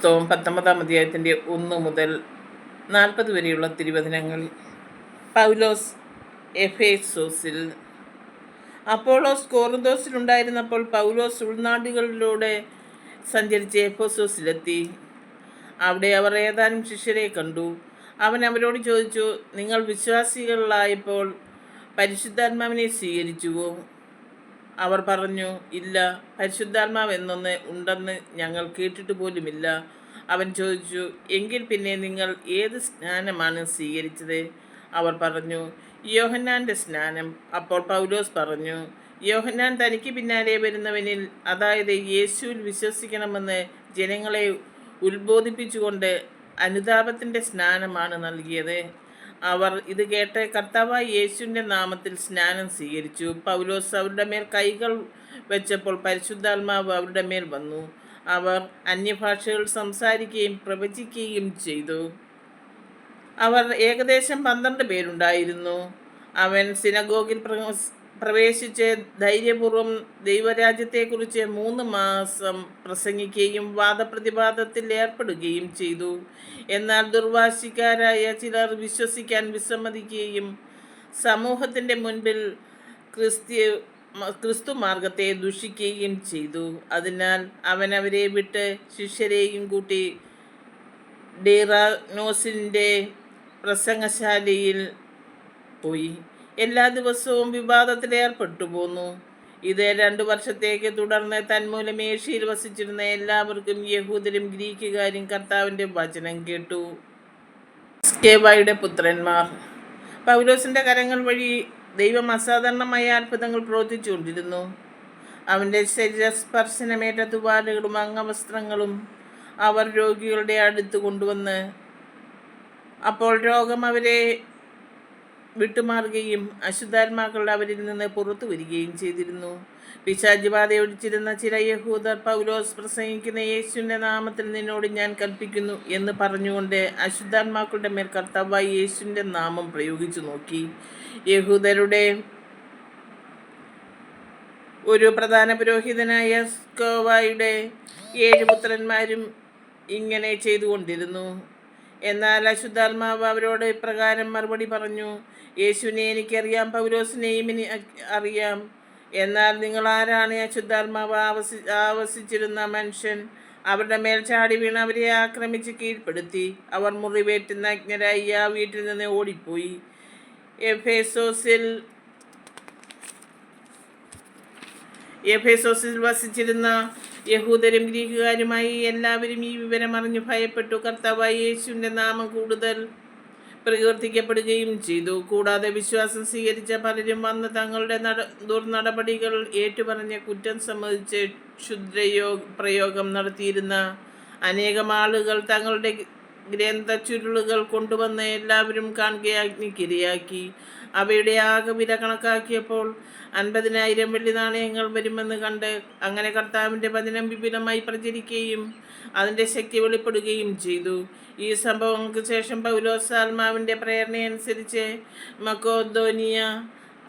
പുസ്തകം പത്തൊമ്പതാം അധ്യായത്തിന്റെ ഒന്ന് മുതൽ നാൽപ്പത് വരെയുള്ള തിരുവചനങ്ങൾ പൗലോസ് എഫേസോസിൽ അപ്പോളോസ് കോറിന്തോസിലുണ്ടായിരുന്നപ്പോൾ പൗലോസ് ഉൾനാടുകളിലൂടെ സഞ്ചരിച്ച് എഫോസോസിലെത്തി. അവിടെ അവർ ഏതാനും ശിഷ്യരെ കണ്ടു. അവൻ അവരോട് ചോദിച്ചു നിങ്ങൾ വിശ്വാസികളായപ്പോൾ പരിശുദ്ധാത്മാവിനെ സ്വീകരിച്ചുവോ? അവർ പറഞ്ഞു ഇല്ല പരിശുദ്ധാത്മാവ് എന്നൊന്ന് ഉണ്ടെന്ന് ഞങ്ങൾ കേട്ടിട്ട് പോലുമില്ല. അവൻ ചോദിച്ചു എങ്കിൽ പിന്നെ നിങ്ങൾ ഏത് സ്നാനമാണ് സ്വീകരിച്ചത്? അവർ പറഞ്ഞു യോഹന്നാന്റെ സ്നാനം. അപ്പോൾ പൗലോസ് പറഞ്ഞു യോഹന്നാൻ തനിക്ക് പിന്നാലെ വരുന്നവനിൽ അതായത് യേശുവിൽ വിശ്വസിക്കണമെന്ന് ജനങ്ങളെ ഉത്ബോധിപ്പിച്ചുകൊണ്ട് അനുതാപത്തിന്റെ സ്നാനമാണ് നൽകിയത്. അവർ ഇത് കേട്ട് കർത്താവായ യേശുവിന്റെ നാമത്തിൽ സ്നാനം സ്വീകരിച്ചു. പൗലോസ് അവരുടെ മേൽ കൈകൾ വെച്ചപ്പോൾ പരിശുദ്ധാത്മാവ് അവരുടെ മേൽ വന്നു. അവർ അന്യഭാഷകൾ സംസാരിക്കുകയും പ്രവചിക്കുകയും ചെയ്തു. അവർ ഏകദേശം പന്ത്രണ്ട് പേരുണ്ടായിരുന്നു. അവൻ സിനഗോഗിൽ പ്രവേശിച്ച് ധൈര്യപൂർവം ദൈവരാജ്യത്തെക്കുറിച്ച് മൂന്ന് മാസം പ്രസംഗിക്കുകയും വാദപ്രതിവാദത്തിൽ ഏർപ്പെടുകയും ചെയ്തു. എന്നാൽ ദുർവാശിക്കാരായ ചിലർ വിശ്വസിക്കാൻ വിസമ്മതിക്കുകയും സമൂഹത്തിന്റെ മുൻപിൽ ക്രിസ്ത്യ ക്രിസ്തു മാർഗത്തെ ദുഷിക്കുകയും ചെയ്തു. അതിനാൽ അവൻ അവരെ വിട്ട് ശിഷ്യരെയും കൂട്ടി ഡീറാനോസിന്റെ പ്രസംഗശാലയിൽ പോയി. എല്ലാ ദിവസവും വിവാദത്തിൽ ഏർപ്പെട്ടു പോന്നു. ഇത് രണ്ടു വർഷത്തേക്ക് തുടർന്ന് തന്മൂലം ഏഷ്യയിൽ വസിച്ചിരുന്ന എല്ലാവർക്കും യഹൂദരും ഗ്രീക്കുകാരും കർത്താവിന്റെ വചനം കേട്ടു. സ്കേബായുടെ പുത്രന്മാർ. പൗലോസിന്റെ കരങ്ങൾ വഴി ദൈവം അസാധാരണമായ അത്ഭുതങ്ങൾ പ്രവർത്തിച്ചുകൊണ്ടിരുന്നു. അവന്റെ ശരീരസ്പർശനമേറ്റ തുവാലുകളും അംഗവസ്ത്രങ്ങളും അവർ രോഗികളുടെ അടുത്ത് കൊണ്ടുവന്ന് അപ്പോൾ രോഗം അവരെ വിട്ടുമാറുകയും അശുദ്ധാത്മാക്കൾ അവരിൽ നിന്ന് പുറത്തു വരികയും ചെയ്തിരുന്നു. പിശാചിബാധ ഒഴിച്ചിരുന്ന ചില യഹൂദർ പൗലോസ് പ്രസംഗിക്കുന്ന യേശുവിന്റെ നാമത്തിൽ നിന്നോട് ഞാൻ കൽപ്പിക്കുന്നു എന്ന് പറഞ്ഞുകൊണ്ട് അശുദ്ധാത്മാക്കളുടെ മേൽ കർത്താവായി യേശുവിന്റെ നാമം പ്രയോഗിച്ചു നോക്കി. യഹൂദരുടെ ഒരു പ്രധാന പുരോഹിതനായ സ്കോവായുടെ ഏഴ് പുത്രന്മാരും ഇങ്ങനെ ചെയ്തുകൊണ്ടിരുന്നു. എന്നാൽ അശുദ്ധാത്മാവ് അവരോട് ഇപ്രകാരം മറുപടി പറഞ്ഞു യേശുവിനെ എനിക്കറിയാം പൗലോസിനെയും ഇനി അറിയാം. എന്നാൽ നിങ്ങൾ ആരാണ് അശുദ്ധാത്മാവ് ആവസി ആവസിച്ചിരുന്ന മനുഷ്യൻ? അവരുടെ മേൽ ചാടി വീണ് അവരെ ആക്രമിച്ച് കീഴ്പ്പെടുത്തി. അവർ മുറിവേറ്റുന്ന അജ്ഞരായി ആ വീട്ടിൽ നിന്ന് ഓടിപ്പോയി. എഫേസോസിൽ എഫേസോസിൽ വസിച്ചിരുന്ന യഹൂദരും ഗ്രീക്കുകാരുമായി എല്ലാവരും ഈ വിവരം അറിഞ്ഞു ഭയപ്പെട്ടു. കർത്താവായ യേശുവിന്റെ നാമം കൂടുതൽ പ്രകീർത്തിക്കപ്പെടുകയും ചെയ്തു. കൂടാതെ വിശ്വാസം സ്വീകരിച്ച പലരും വന്ന് തങ്ങളുടെ നട ദുർനടപടികൾ ഏറ്റുപറഞ്ഞ കുറ്റം സംബന്ധിച്ച് ക്ഷുദ്രയോ പ്രയോഗം നടത്തിയിരുന്ന അനേകം ആളുകൾ തങ്ങളുടെ ഗ്രന്ഥച്ചുരുളുകൾ കൊണ്ടുവന്ന് എല്ലാവരും കാണുകയാഗ്നിക്കിരയാക്കി അവയുടെ ആകെ വില കണക്കാക്കിയപ്പോൾ അൻപതിനായിരം വെള്ളി നാണയങ്ങൾ വരുമെന്ന് കണ്ട് അങ്ങനെ കർത്താവിന്റെ വചനം വിപുലമായി പ്രചരിക്കുകയും അതിന്റെ ശക്തി വെളിപ്പെടുകയും ചെയ്തു. ഈ സംഭവങ്ങൾക്ക് ശേഷം പൗലോസ് ആത്മാവിന്റെ പ്രേരണയനുസരിച്ച് മക്കോദോനിയ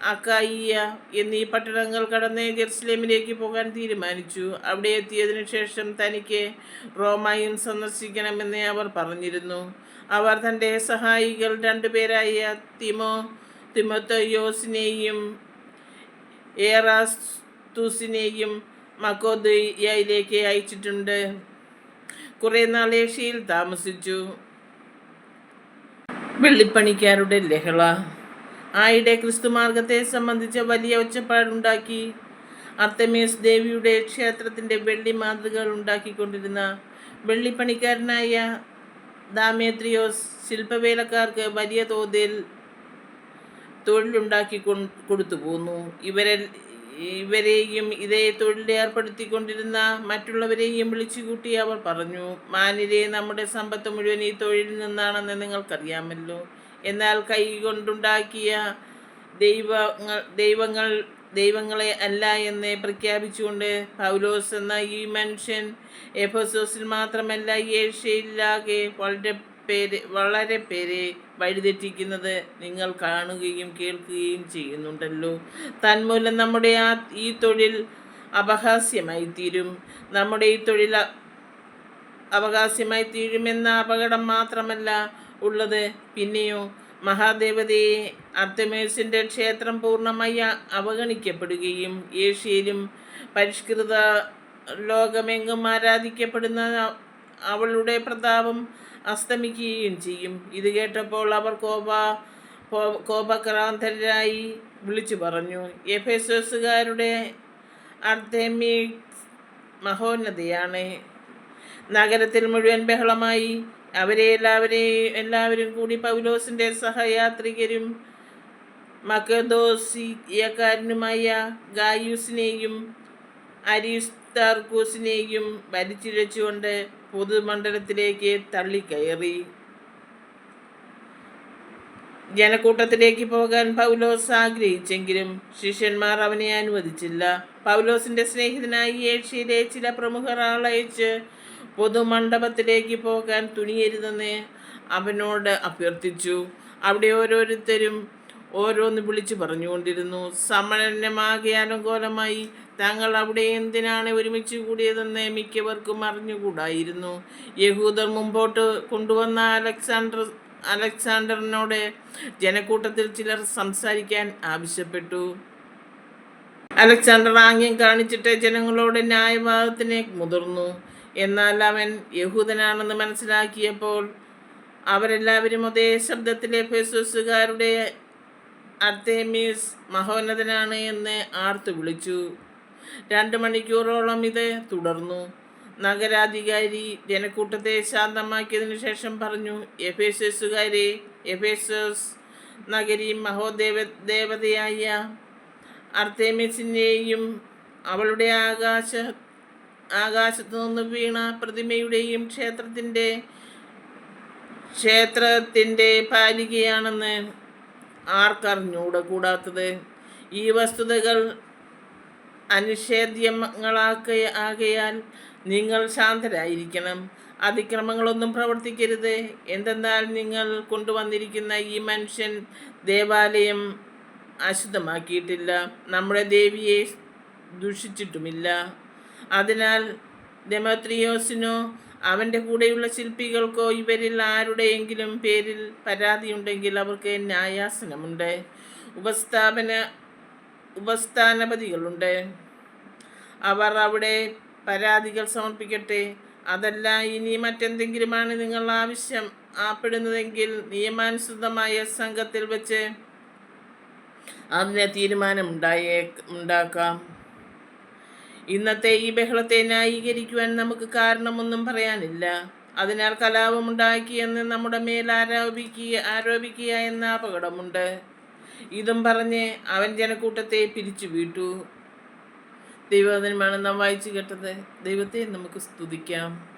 അക്കായിയ എന്നീ പട്ടണങ്ങൾ കടന്ന് ജെറുസലേമിലേക്ക് പോകാൻ തീരുമാനിച്ചു. അവിടെ എത്തിയതിനു ശേഷം തനിക്ക് റോമായും സന്ദർശിക്കണമെന്ന് അവർ പറഞ്ഞിരുന്നു. അവർ തന്റെ സഹായികൾ രണ്ടുപേരായ തിമോ തിമോത്തയോസിനെയും ഏറാസ്തുസിനെയും മക്കോദയയിലേക്ക് അയച്ചിട്ടുണ്ട്. കുറേ നാൾ ഏഷ്യയിൽ താമസിച്ചു. വെള്ളിപ്പണിക്കാരുടെ ലഹള. ആയിടെ ക്രിസ്തുമാർഗത്തെ സംബന്ധിച്ച വലിയ ഒച്ചപ്പാടുണ്ടാക്കി അർത്തമേസ് ദേവിയുടെ ക്ഷേത്രത്തിന്റെ വെള്ളി മാതൃകകൾ ഉണ്ടാക്കിക്കൊണ്ടിരുന്ന വെള്ളിപ്പണിക്കാരനായ ദാമേത്രിയോസ് ശില്പവേലക്കാർക്ക് വലിയ തോതിൽ തൊഴിലുണ്ടാക്കി കൊടുത്തു പോന്നു. ഇവരെ ഇവരെയും ഇതേ തൊഴിലിൽ ഏർപ്പെടുത്തിക്കൊണ്ടിരുന്ന മറ്റുള്ളവരെയും വിളിച്ചുകൂട്ടി അവർ പറഞ്ഞു മാനിരെ നമ്മുടെ സമ്പത്ത് മുഴുവൻ ഈ തൊഴിലിൽ നിന്നാണെന്ന് നിങ്ങൾക്കറിയാമല്ലോ. എന്നാൽ കൈ കൊണ്ടുണ്ടാക്കിയ ദൈവങ്ങൾ ദൈവങ്ങൾ ദൈവങ്ങളെ അല്ല എന്ന് പ്രഖ്യാപിച്ചുകൊണ്ട് പൗലോസ് എന്ന ഈ മനുഷ്യൻ എഫോസോസിൽ മാത്രമല്ല ഏഷ്യയിലാകെ വളരെ പേര് വളരെ പേരെ വഴിതെറ്റിക്കുന്നത് നിങ്ങൾ കാണുകയും കേൾക്കുകയും ചെയ്യുന്നുണ്ടല്ലോ. തന്മൂലം നമ്മുടെ ആ ഈ തൊഴിൽ അപഹാസ്യമായി തീരും. നമ്മുടെ ഈ തൊഴിൽ അവകാശമായി തീരുമെന്ന അപകടം മാത്രമല്ല ഉള്ളത്. പിന്നെയോ മഹാദേവതയെ അർത്തമേഴ്സിന്റെ ക്ഷേത്രം പൂർണമായി അവഗണിക്കപ്പെടുകയും ഏഷ്യയിലും പരിഷ്കൃത ലോകമെങ്ങും ആരാധിക്കപ്പെടുന്ന അവളുടെ പ്രതാപം അസ്തമിക്കുകയും ചെയ്യും. ഇത് കേട്ടപ്പോൾ അവർ കോപ കോപക്രാന്തരായി വിളിച്ചു പറഞ്ഞു എഫേസോസുകാരുടെ അർത്തേമിക്സ് മഹോന്നതയാണ്. നഗരത്തിൽ മുഴുവൻ ബഹളമായി അവരെ എല്ലാവരെയും എല്ലാവരും കൂടി പൗലോസിന്റെ സഹയാത്രികരും മക്കദോസിയക്കാരനുമായ ഗായൂസിനെയും അരിസ്താർക്കൂസിനെയും വലിച്ചിഴച്ചുകൊണ്ട് പൊതുമണ്ഡലത്തിലേക്ക് തള്ളിക്കയറി. ജനക്കൂട്ടത്തിലേക്ക് പോകാൻ പൗലോസ് ആഗ്രഹിച്ചെങ്കിലും ശിഷ്യന്മാർ അവനെ അനുവദിച്ചില്ല. പൗലോസിന്റെ സ്നേഹിതനായി ഏഷ്യയിലെ ചില പ്രമുഖർ ആളയച്ച് പൊതുമണ്ഡപത്തിലേക്ക് പോകാൻ തുനിയരുതെന്ന് അവനോട് അഭ്യർത്ഥിച്ചു. അവിടെ ഓരോരുത്തരും ഓരോന്ന് വിളിച്ചു പറഞ്ഞുകൊണ്ടിരുന്നു. സമ്മേളനമാകെ അനുകൂലമായി തങ്ങൾ അവിടെ എന്തിനാണ് ഒരുമിച്ച് കൂടിയതെന്ന് മിക്കവർക്കും അറിഞ്ഞുകൂടായിരുന്നു. യഹൂദർ മുമ്പോട്ട് കൊണ്ടുവന്ന അലക്സാണ്ടർ അലക്സാണ്ടറിനോട് ജനക്കൂട്ടത്തിൽ ചിലർ സംസാരിക്കാൻ ആവശ്യപ്പെട്ടു. അലക്സാണ്ടർ ആംഗ്യം കാണിച്ചിട്ട് ജനങ്ങളോട് ന്യായവാദത്തിനെ മുതിർന്നു. എന്നാൽ അവൻ യഹൂദനാണെന്ന് മനസ്സിലാക്കിയപ്പോൾ അവരെല്ലാവരും അതേ ശബ്ദത്തിലെ ഫെസൂസുകാരുടെ അർത്തേമീസ് മഹോന്നതനാണ് എന്ന് ആർത്തു വിളിച്ചു. രണ്ട് മണിക്കൂറോളം ഇത് തുടർന്നു. നഗരാധികാരി ജനക്കൂട്ടത്തെ ശാന്തമാക്കിയതിനു ശേഷം പറഞ്ഞു എഫേസസുകാരെ എഫേസസ് നഗരി മഹോദേവ ദേവതയായ അർത്തേമിസിന്റെയും അവളുടെ ആകാശ ആകാശത്തു നിന്ന് വീണ പ്രതിമയുടെയും ക്ഷേത്രത്തിന്റെ ക്ഷേത്രത്തിന്റെ പാലികയാണെന്ന് ആർക്കറിഞ്ഞൂട കൂടാത്തത് ഈ വസ്തുതകൾ അനിഷേധ്യങ്ങളാക്ക ആകയാൽ നിങ്ങൾ ശാന്തരായിരിക്കണം. അതിക്രമങ്ങളൊന്നും പ്രവർത്തിക്കരുത്. എന്തെന്നാൽ നിങ്ങൾ കൊണ്ടുവന്നിരിക്കുന്ന ഈ മനുഷ്യൻ ദേവാലയം അശുദ്ധമാക്കിയിട്ടില്ല. നമ്മുടെ ദേവിയെ ദുഷിച്ചിട്ടുമില്ല. അതിനാൽ ഡെമോത്രിയോസിനോ അവന്റെ കൂടെയുള്ള ശില്പികൾക്കോ ഇവരിൽ ആരുടെയെങ്കിലും പേരിൽ പരാതിയുണ്ടെങ്കിൽ അവർക്ക് ന്യായാസനമുണ്ട്. ഉപസ്ഥാപന ഉപസ്ഥാനപതികളുണ്ട്. അവർ അവിടെ പരാതികൾ സമർപ്പിക്കട്ടെ. അതല്ല ഇനി മറ്റെന്തെങ്കിലുമാണ് നിങ്ങൾ ആവശ്യം ആപ്പെടുന്നതെങ്കിൽ നിയമാനുസൃതമായ സംഘത്തിൽ വെച്ച് അതിന് തീരുമാനമുണ്ടായേ ഉണ്ടാക്കാം. ഇന്നത്തെ ഈ ബഹളത്തെ ന്യായീകരിക്കുവാൻ നമുക്ക് കാരണമൊന്നും പറയാനില്ല. അതിനാൽ കലാപമുണ്ടാക്കിയെന്ന് നമ്മുടെ മേൽ ആരോപിക്കുക ആരോപിക്കുക എന്ന അപകടമുണ്ട്. ഇതും പറഞ്ഞ് അവൻ ജനക്കൂട്ടത്തെ പിരിച്ചു വീട്ടു. ദൈവവചനമാണ് നാം വായിച്ചു കേട്ടത്. ദൈവത്തെ നമുക്ക് സ്തുതിക്കാം.